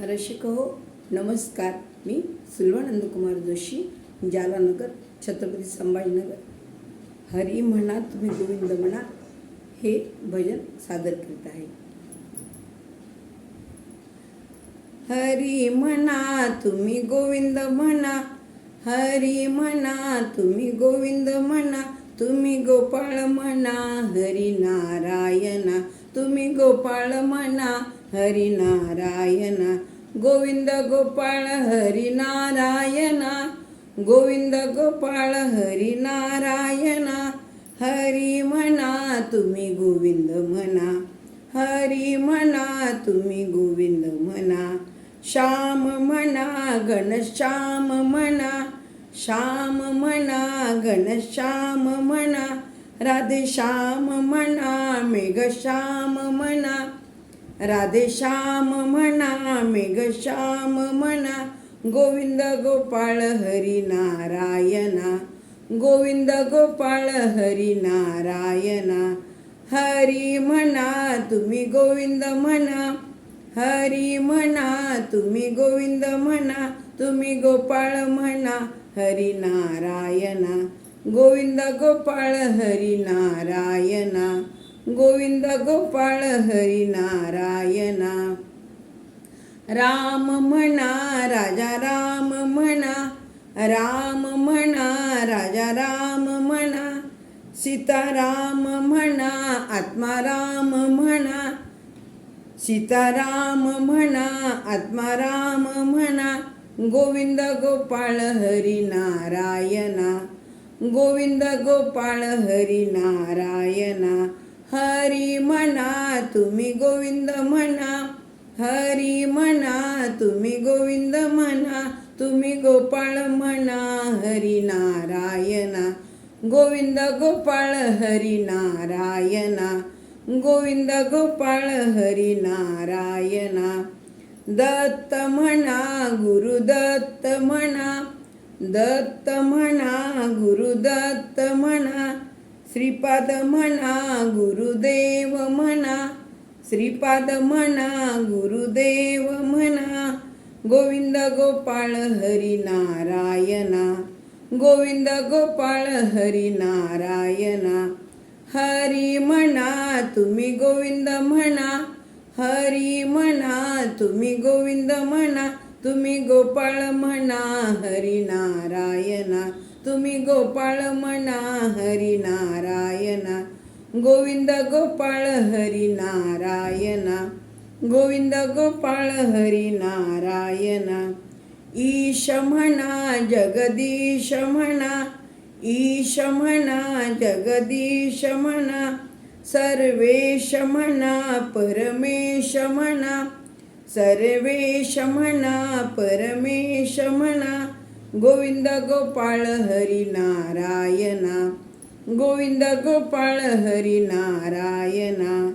रसिक हो नमस्कार. मी सुलभानंद कुमार जोशी जालानगर छत्रपती संभाजीनगर. हरी म्हणा तुम्ही गोविंद म्हणा हे भजन सादर करीत आहे. हरी म्हणा तुम्ही गोविंद म्हणा हरी म्हणा तुम्ही गोविंद म्हणा तुम्ही गोपाळ म्हणा हरी नारायणा तुम्ही गोपाळ म्हणा हरिनारायणा। गोविंद गोपाळ हरिनारायणा। गोविंद गोपाळ हरी नारायणा हरी म्हणा तुम्ही गोविंद म्हणा। हरी म्हणा तुम्ही गोविंद म्हणा। श्याम म्हणा घनश्याम म्हणा। श्याम म्हणा घनश्याम म्हणा। राधे श्याम म्हणा मेघश्याम म्हणा। राधे श्याम म्हणा मेघश्याम म्हणा गोविंद गोपाळ हरी नारायणा गोविंद गोपाळ हरी नारायणा हरी म्हणा तुम्ही गोविंद म्हणा हरी म्हणा तुम्ही गोविंद म्हणा तुम्ही गोपाळ म्हणा हरी नारायणा गोविंद गोपाळ हरी नारायणा गोविंद गोपाळ हरी नारायणा. राम म्हणा राजा राम म्हणा राम म्हणा राजा राम म्हणा सीताराम म्हणा आत्माराम म्हणा सीताराम म्हणा आत्माराम म्हणा गोविंद गोपाळ हरी नारायणा. गोविंद गोपाळ हरी नारायणा. हरी म्हणा तुम्ही गोविंद म्हणा. हरी म्हणा तुम्ही गोविंद म्हणा. तुम्ही गोपाळ म्हणा हरी नारायणा. गोविंद गोपाळ हरी नारायणा. गोविंद गोपाळ हरी नारायणा. दत्त म्हणा गुरुदत्त म्हणा. दत्त म्हणा गुरुदत्त म्हणा. श्रीपाद म्हणा गुरुदेव म्हणा श्रीपाद म्हणा गुरुदेव म्हणा गोविंद गोपाळ हरी नारायणा गोविंद गोपाळ हरी नारायणा हरी म्हणा तुम्ही गोविंद म्हणा हरी म्हणा तुम्ही गोविंद म्हणा तुम्ही गोपाळ म्हणा हरी नारायणा तुम्ही गोपाळ म्हणा हरी नारायणा. गोविंद गोपाळ हरी नारायणा. गोविंद गोपाळ हरी नारायणा. ईश म्हणा जगदीश म्हणा. ईश म्हणा जगदीश म्हणा. सर्वेश म्हणा परमेश म्हणा. सर्वेश म्हणा परमेश म्हणा. गोविंद गोपाळ हरी नारायणा. गोविंद गोपाळ हरी नारायणा.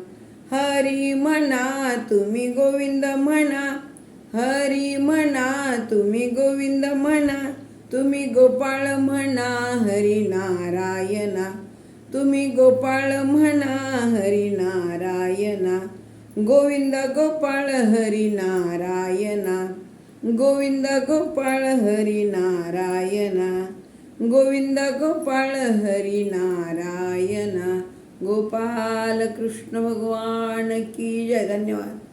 हरी म्हणा तुम्ही गोविंद म्हणा. हरी म्हणा तुम्ही गोविंद म्हणा. तुम्ही गोपाळ म्हणा हरी नारायणा. तुम्ही गोपाळ म्हणा हरी नारायणा. गोविंद गोपाळ हरी नारायणा. गोविंद गोपाळ हरी नारायणा. गोविंद गोपाळ हरी नारायण गोपाल कृष्ण भगवान की जय. धन्यवाद.